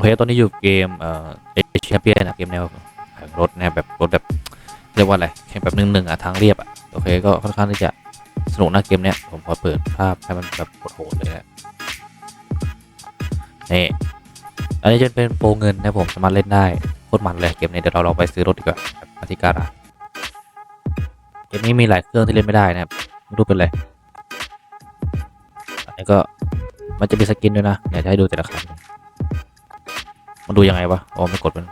อเคตอนนี้อยู่เกมเอ่อเอเชียเปียนะเกมแนวแข่งรถนะแบบรถแบบเรียกว่าอะไรแข่งแบบหนึ่งหนึ่งๆอะทางเรียบอะโอเคก็ค่อนข้างที่จะสนุกนะเกมเนี้ยผมขอเปิดภาพให้มันแบบโหดเลยนะนี่อันนี้จะเป็นโปรเงินนะผมสามารถเล่นได้โคตรมันเลยเกมนี้เดี๋ยวเราลองไปซื้อรถดีกว่าอธิการะเกมนี้มีหลายเครื่องที่เล่นไม่ได้นะครับไม่รู้เป็นไรอันนี้ก็มันจะมีสกินด้วยนะเดี๋ยวจะให้ดูแต่ละคัน มันดูยังไงวะ อ๋อไม่กดมัน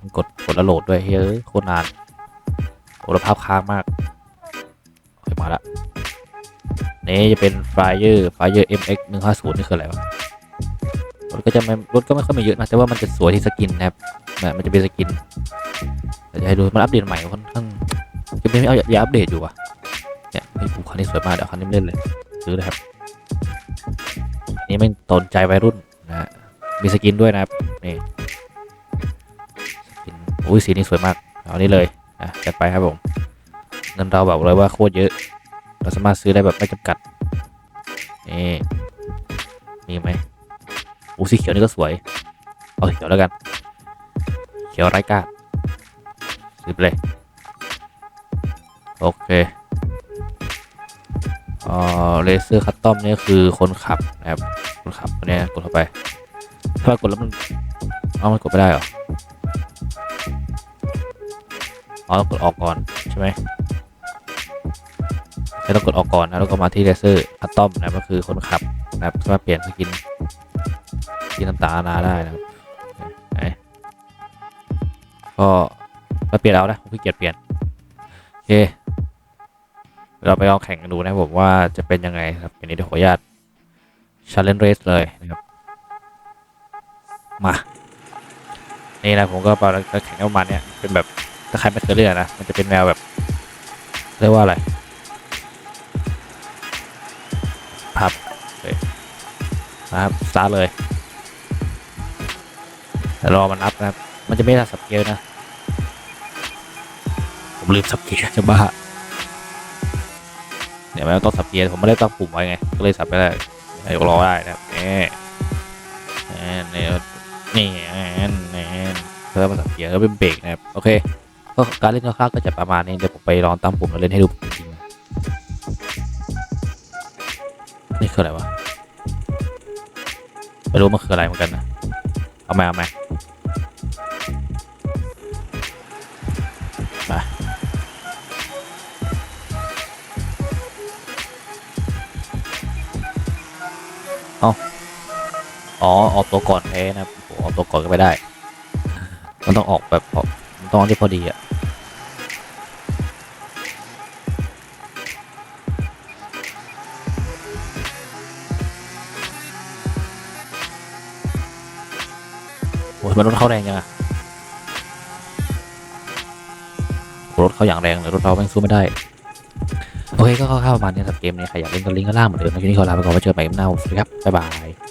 มันกด กดแล้วโหลดด้วย เฮ้ย โคตรนานโอ้ภาพค้างมากโอเคมาละ นี่จะเป็น Fire Fire MX 150นี่คืออะไรวะ รถก็จะไม่ รถก็ไม่ค่อยมีเยอะนะ แต่ว่ามันจะสวยที่สกินนะครับแบบมันจะเป็นสกินจะให้ดู มันอัปเดตใหม่ค่อนข้างจะไม่เอาอย่าอัปเดตอยู่วะเนี่ยไอ้กูคันนี้สวยมาก เดี๋ยวคันนี้เล่นเลยซื้อเลยครับนนี้ไม่ตนใจวัยรุ่นนะฮะมีสกินด้วยนะครับ นี่ อุ้ยสีนี้สวยมาก เอานี้เลยอะจัดไปครับผมเงินเราแบบเลยว่าโคตรเยอะ เราสามารถซื้อได้แบบไม่จำกัดนี่มีไหมอู้สีเขียวนี่ก็สวย เอาสีเขียวแล้วกัน เขียวไร้กาดซื้อไปเลยโอเคเอ่อเลเซอร์คัตตอมนี่คือคนขับนะครับคนขับเนี้ยกดเข้าไปถ้ากดแล้วมันเอามันกดไม่ได้หรอ อ๋อต้องกดออกก่อนใช่ไหมไม่ต้องกดออกก่อนนะแล้วก็มาที่เลเซอร์คัตตอมนะก็คือคนขับนะครับสามารถเปลี่ยนสกินสกินต่างๆนานาได้นะครับไหนก็มาเปลี่ยนเอานะผมขี้เกียจเปลี่ยนโอเคเราไปลองแข่งกันดูนะผมว่าจะเป็นยังไงครับอย่างนี้เดี๋ยวขออนุญาต challenge race เลยนะครับ มา นี่นะผมก็ไปแข่งประมาณเนี้ยเป็นแบบ ถ้าใครไม่เคยเล่นะนะมันจะเป็นแนวแบบเรียกว่าอะไรพับเลยนะครับสตาร์เลยแต่รอมันนับนะครับ มันจะไม่ได้สับเกียร์นะ ผมลืมสับเกียร์จะบ้าเนี่ยมันต้องสับเกียร์ผมไม่ได้ตั้งปุ่มไว้ไง ก็เลยสับไม่ได้ให้รอได้นะครับนี่นี่นี่นี่เพิ่มภาษาเกียร์แล้วเป็นเบรกนะครับ โอเค ก็การเล่นคร่าวๆก็จะประมาณนี้เดี๋ยวผมไปลองตั้งปุ่มแล้วเล่นให้ดูจริงๆนี่คืออะไรวะไม่รู้มันคืออะไรเหมือนกันนะเอามาเอามามาเอาอ๋อออกตัวก่อนแพ้นะโอ้ออกตัวก่อนก็ไม่ได้ มันต้องออกแบบพอมัน ต้องที่พอดีอะโอ้ยมันรถเข้าแรงยังอะรถเขาอย่างแรงเลยรถเราแม่งสู้ไม่ได้ โอเค ก็เข้าๆประมาณนี้สำหรับเกมนี้ใครอยากเล่นก็ลิงก์ข้างล่างเหมือนเดิมนะทีนี้ขอลาไปก่อนไว้เจอใหม่หน้าสวัสดีครับ บ๊ายบาย